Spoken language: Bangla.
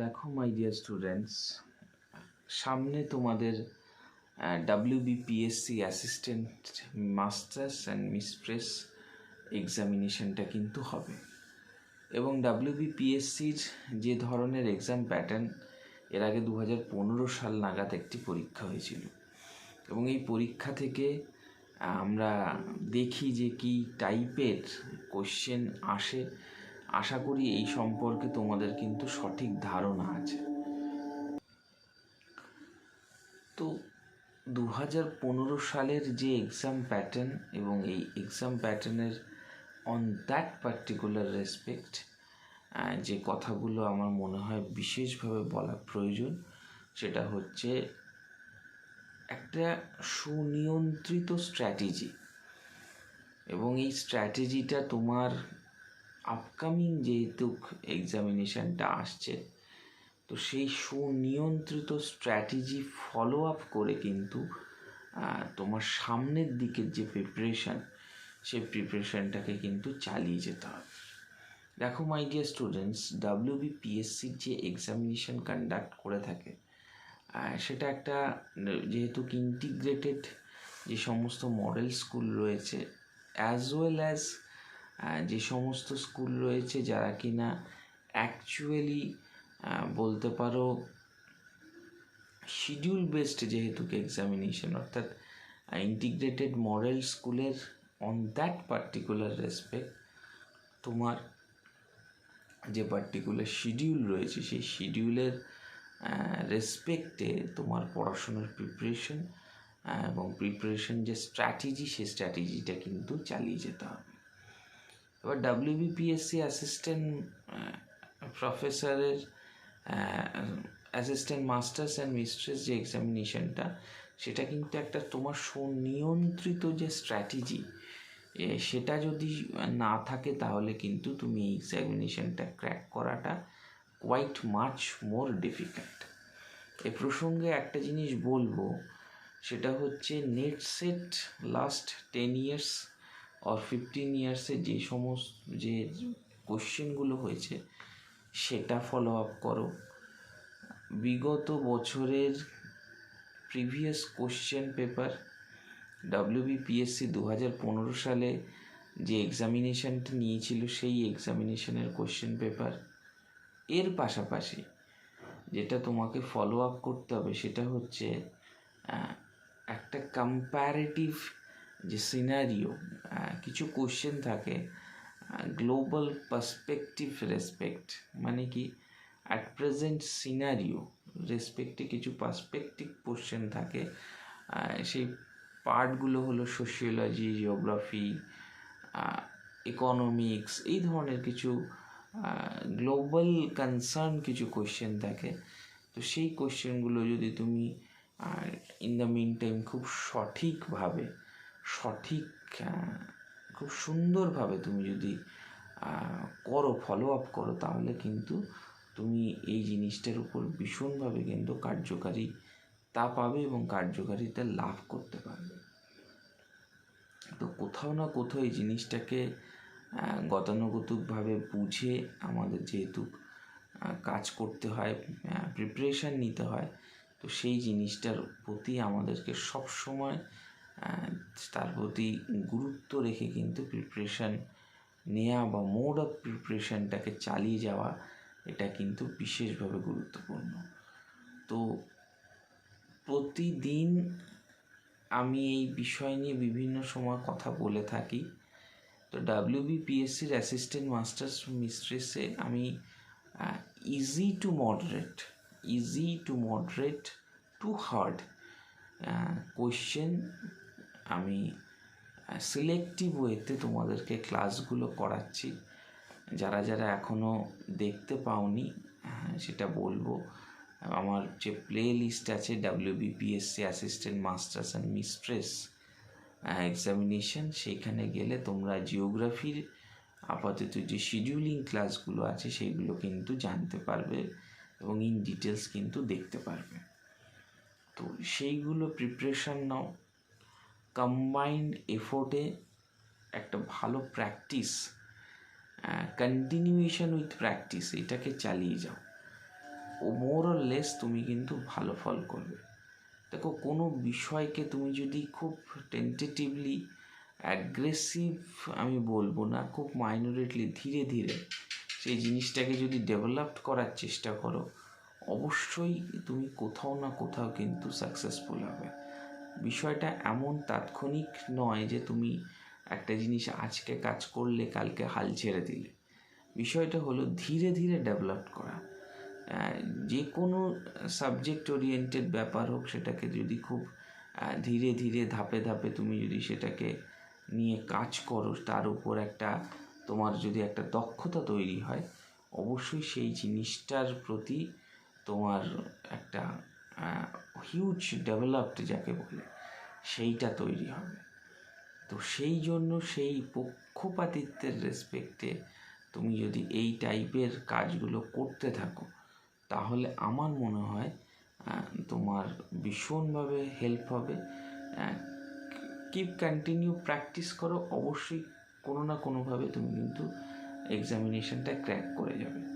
দেখো মাই ডিয়ার স্টুডেন্টস সামনে তোমাদের WBPSC assistant masters and mistress এক্সামিনেশনটা কিন্তু হবে। এবং ডাব্লিউবিপিএসসির যে ধরনের এক্সাম প্যাটার্ন এর আগে দু পনেরো সাল নাগাদ একটি পরীক্ষা হয়েছিল। এবং এই পরীক্ষা থেকে আমরা দেখি যে কি টাইপের কোশ্চেন আসে। আশা করি এই সম্পর্কে তোমাদের কিন্তু সঠিক ধারণা আছে। তো দু হাজার পনেরো সালের যে এক্সাম প্যাটার্ন এবং এই এক্সাম প্যাটার্নের অন দ্যাট পার্টিকুলার রেসপেক্ট যে কথাগুলো আমার মনে হয় বিশেষভাবে বলা প্রয়োজন, সেটা হচ্ছে একটা সুনিয়ন্ত্রিত স্ট্র্যাটেজি এবং এই স্ট্র্যাটেজিটা তোমার আপকামিং যেহেতু এক্সামিনেশানটা আসছে, তো সেই সুনিয়ন্ত্রিত স্ট্র্যাটেজি ফলো আপ করে কিন্তু তোমার সামনের দিকের যে প্রিপারেশান সেই প্রিপারেশানটাকে কিন্তু চালিয়ে যেতে হবে। দেখো মাই ডিয়ার স্টুডেন্টস ডাব্লিউবিপিএসসির যে এক্সামিনেশান কন্ডাক্ট করে থাকে সেটা একটা যেহেতু ইন্টিগ্রেটেড যে সমস্ত মডেল স্কুল রয়েছে অ্যাজ ওয়েল অ্যাজ যে সমস্ত স্কুল রয়েছে যারা কিনা অ্যাকচুয়ালি বলতে পারো শিডিউল বেসড যেহেতু এক্সামিনেশন অর্থাৎ ইন্টিগ্রেটেড মডেল স্কুলের অন দ্যাট পার্টিকুলার রেসপেক্ট তোমার যে পার্টিকুলার শিডিউল রয়েছে, সেই শিডিউলের রেসপেক্টে তোমার পড়াশোনার প্রিপারেশন এবং প্রিপারেশন যে স্ট্র্যাটেজি সেই স্ট্র্যাটেজিটা কিন্তু চালিয়ে যেতে হবে। এবার ডাব্লিউবিপিএসসি অ্যাসিস্ট্যান্ট প্রফেসরের অ্যাসিস্ট্যান্ট মাস্টার্স অ্যান্ড মিস্ট্রেস যে এক্সামিনেশনটা সেটা কিন্তু একটা তোমার সুনিয়ন্ত্রিত যে স্ট্র্যাটেজি সেটা যদি না থাকে তাহলে কিন্তু তুমি এই এক্সামিনেশনটা ক্র্যাক করাটা কোয়াইট মাচ মোর ডিফিকাল্ট এ প্রসঙ্গে একটা জিনিস বলব, সেটা হচ্ছে NET SET last ten years or fifteen ইয়ার্সে যে সমস্ত, যে কোশ্চেনগুলো হয়েছে, সেটা ফলো আপ করো। বিগত বছরের প্রিভিয়াস কোশ্চেন পেপার ডাব্লিউবিপিএসসি দু হাজার পনেরো সালে যে এক্সামিনেশানটা নিয়েছিল, সেই এক্সামিনেশনের কোশ্চেন পেপার এর পাশাপাশি যেটা তোমাকে ফলো আপ করতে হবে, সেটা হচ্ছে একটা কম্প্যারেটিভ যে সিনারিও কিছু কোশ্চেন থাকে গ্লোবাল পার্সপেক্টিভ রেসপেক্ট মানে কি? অ্যাট প্রেজেন্ট সিনারিও রেসপেক্টে কিছু পার্সপেক্টিভ কোশ্চেন থাকে সেই পার্টগুলো হলো সোশিওলজি জিওগ্রাফি ইকোনমিক্স এই ধরনের কিছু গ্লোবাল কনসার্ন কিছু কোশ্চেন থাকে। তো সেই কোশ্চেনগুলো যদি তুমি ইন দ্য মিন টাইম খুব সঠিকভাবে সঠিক খুব সুন্দরভাবে তুমি যদি করো ফলো আপ করো, তাহলে কিন্তু তুমি এই জিনিসটার উপর ভীষণভাবে কিন্তু কার্যকারী তা পাবে এবং কার্যকারিতা লাভ করতে পারবে। তো কোথাও না কোথাও এই জিনিসটাকে গতানুগতিকভাবে বুঝে আমাদের যেহেতু কাজ করতে হয় প্রিপারেশান নিতে হয়, তো সেই জিনিসটার প্রতি আমাদেরকে সব সময় তার প্রতি গুরুত্ব রেখে কিন্তু প্রিপারেশান নেওয়া বা মোড অফ প্রিপারেশানটাকে চালিয়ে যাওয়া, এটা কিন্তু বিশেষভাবে গুরুত্বপূর্ণ। তো প্রতিদিন আমি এই বিষয় নিয়ে বিভিন্ন সময় কথা বলে থাকি। তো ডাব্লিউবিপিএসসির অ্যাসিস্ট্যান্ট মাস্টার্স মিস্ট্রেসে আমি easy to moderate easy to moderate to hard question আমি সিলেক্টিভ ওয়েতে তোমাদেরকে ক্লাসগুলো করাচ্ছি। যারা যারা এখনও দেখতে পাওনি সেটা বলব। আমার যে প্লে লিস্ট আছে WBPSC assistant masters and mistress examination সেইখানে গেলে তোমরা জিওগ্রাফির আপাতত যে শিডিউলিং ক্লাসগুলো আছে সেইগুলো কিন্তু জানতে পারবে এবং ইন ডিটেলস কিন্তু দেখতে পারবে। তো সেইগুলো প্রিপারেশান নাও। কম্বাইন্ড এফোর্টে একটা ভালো প্র্যাকটিস কন্টিনিউয়েশন উইথ প্র্যাকটিস এটাকে চালিয়ে যাও। ও মোর লেস তুমি কিন্তু ভালো ফল করবে। দেখো, কোনো বিষয়কে তুমি যদি খুব টেন্টেটিভলি অ্যাগ্রেসিভ আমি বলব না, খুব মাইনরিটলি ধীরে ধীরে সেই জিনিসটাকে যদি ডেভেলপ করার চেষ্টা করো, অবশ্যই তুমি কোথাও না কোথাও কিন্তু সাকসেসফুল হবে। বিষয়টা এমন তাৎক্ষণিক নয় যে তুমি একটা জিনিস আজকে কাজ করলে, কালকে হাল ছেড়ে দিলে। বিষয়টা হলো ধীরে ধীরে ডেভেলপ করা। যে কোনো সাবজেক্ট ওরিয়েন্টেড ব্যাপার হোক, সেটাকে যদি খুব ধীরে ধীরে ধাপে ধাপে তুমি যদি সেটাকে নিয়ে কাজ করো, তার উপর একটা তোমার যদি একটা দক্ষতা তৈরি হয়, অবশ্যই সেই জিনিসটার প্রতি তোমার একটা হিউজ ডেভেলপড যাকে বলে, সেইটা তৈরি হবে। তো সেই জন্য সেই পক্ষপাতিত্বের রেসপেক্টে তুমি যদি এই টাইপের কাজগুলো করতে থাকো, তাহলে আমার মনে হয় তোমার ভীষণভাবে হেল্প হবে। কিপ কন্টিনিউ প্র্যাকটিস করো। অবশ্যই কোনো না কোনোভাবে তুমি কিন্তু এক্সামিনেশনটা ক্র্যাক করে যাবে।